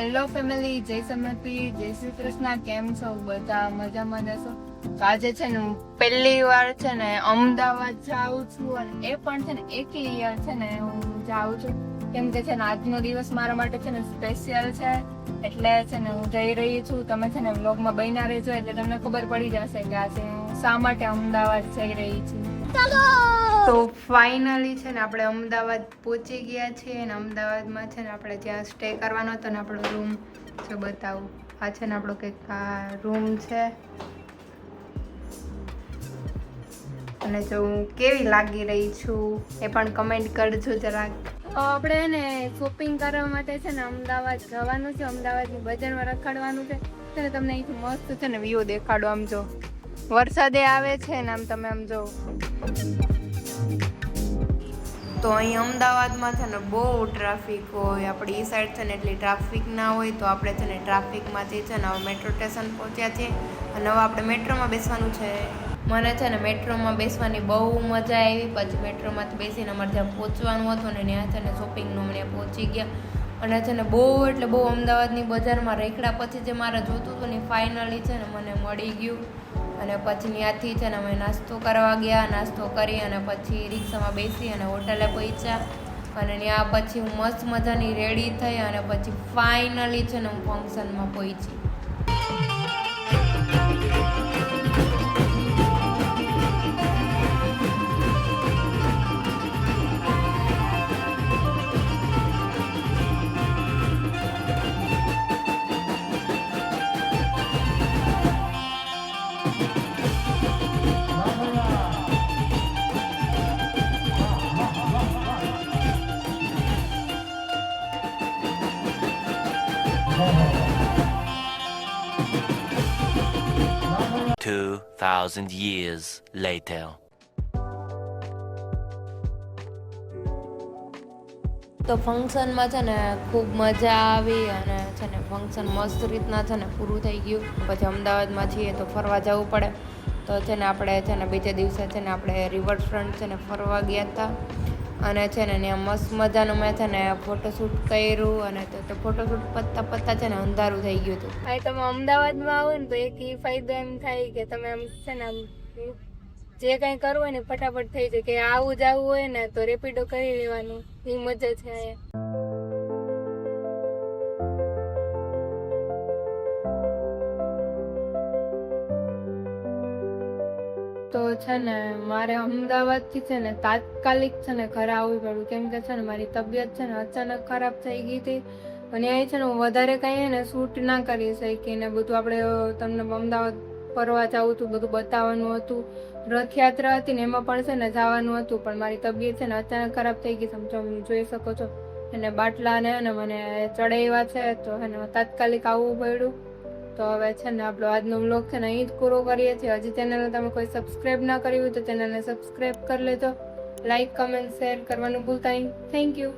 Hello family જય સમર્પી, જય શ્રી કૃષ્ણ. કેમ છો બધા? મજામાં જશો તો આજે છે ને હું પહેલી વાર છે ને અમદાવાદ જાઉં છું અને એ પણ છે ને એકલી વાર છે ને હું જાઉં છું. કેમ કે છે ને આજનો દિવસ મારા માટે છે ને સ્પેશિયલ છે. એટલે છે ને હું જઈ રહી છું. તમે છે ને વ્લોગમાં બન્યા રહેજો, એટલે તમને ખબર પડી જશે કે આજે હું શા માટે અમદાવાદ જઈ રહી છું. તો ફાઇનલી છે ને આપણે અમદાવાદ પહોંચી ગયા છીએ અને અમદાવાદમાં છે ને આપણે જ્યાં સ્ટે કરવાનો હતો ને આપણો રૂમ જો બતાવું. આ છે ને આપણો કંઈક, આ રૂમ છે. અને જો હું કેવી લાગી રહી છું એ પણ કમેન્ટ કરજો જરાક. આપણે ને શોપિંગ કરવા માટે છે ને અમદાવાદ જવાનું છે, અમદાવાદની બજારમાં રખાડવાનું છે. ત્યારે તમને અહીંથી મસ્ત છે ને વ્યૂ દેખાડો આમ જો. વરસાદે આવે છે ને આમ તમે આમ જો. તો અહીં અમદાવાદમાં છે ને બહુ ટ્રાફિક હોય, આપણી એ સાઈડ છે ને એટલી ટ્રાફિક ના હોય, તો આપણે છે ને ટ્રાફિકમાંથી છે ને હવે મેટ્રો સ્ટેશન પહોંચ્યા છીએ. અને હવે આપણે મેટ્રોમાં બેસવાનું છે. મને છે ને મેટ્રોમાં બેસવાની બહુ મજા આવી. પછી મેટ્રોમાંથી બેસીને અમારે જ્યાં પહોંચવાનું હતું ને ત્યાં છે ને શોપિંગનું મને પહોંચી ગયા. અને છે ને બહુ એટલે બહુ અમદાવાદની બજારમાં રેખડા પછી જે મારે જોતું હતું ને ફાઇનલી છે ને મને મળી ગયું. અને પછી ત્યાંથી છે ને અમે નાસ્તો કરવા ગયા, નાસ્તો કરી અને પછી રિક્ષામાં બેસી અને હોટલે પહોંચ્યા. અને ત્યાં પછી હું મસ્ત મજાની રેડી થઈ અને પછી ફાઇનલી છે ને હું ફંક્શનમાં પહોંચી. Two thousand years later. તો ફંક્શનમાં છે ને ખૂબ મજા આવી અને છે ને ફંક્શન મસ્ત રીતના છે ને પૂરું થઈ ગયું. પછી અમદાવાદમાં છીએ તો ફરવા જવું પડે. તો છે ને આપણે છે ને બીજે દિવસે છે ને આપણે રિવરફ્રન્ટ છે ને ફરવા ગયા હતા. અને છે ને, ત્યાં મસ્ત મજાનું મેં છે ને ફોટોશૂટ કર્યું અને તો ફોટોશૂટ પત્તા પત્તા છે ને અંધારું થઈ ગયું હતું. અહીં તમે અમદાવાદમાં આવો ને તો એક ઈ ફાયદો એમ થાય કે તમે આમ છે ને આમ જે કંઈ કરવું હોય ને ફટાફટ થઈ જાય. કે આવું જવું હોય ને તો રેપિડો કરી લેવાનું. એ મજા છે અહીંયા. તો છે ને મારે અમદાવાદથી છે ને તાત્કાલિક છે ને ઘરે આવવું પડ્યું. કેમ કે છે ને મારી તબિયત છે ને અચાનક ખરાબ થઈ ગઈ હતી. અને અહીં છે ને હું વધારે કંઈ ને શૂટ ના કરી શકી ને બધું આપણે તમને અમદાવાદ ફરવા જવું હતું, બધું બતાવવાનું હતું. રથયાત્રા હતી ને એમાં પણ છે ને જવાનું હતું. પણ મારી તબિયત છે ને અચાનક ખરાબ થઈ ગઈ સમજો જોઈ શકો છો. અને બાટલાને અને મને ચડાવ્યા છે. તો એને તાત્કાલિક આવવું પડ્યું. તો હવે છે ને આપણો આજનો બ્લોગ છે ને અહીં જ પૂરો કરીએ છીએ. હજી ચેનલને તમે કોઈ સબસ્ક્રાઇબ ના કર્યું તો ચેનલને સબસ્ક્રાઇબ કરી લેજો. લાઈક કમેન્ટ શેર કરવાનું ભૂલતા નહીં. Thank you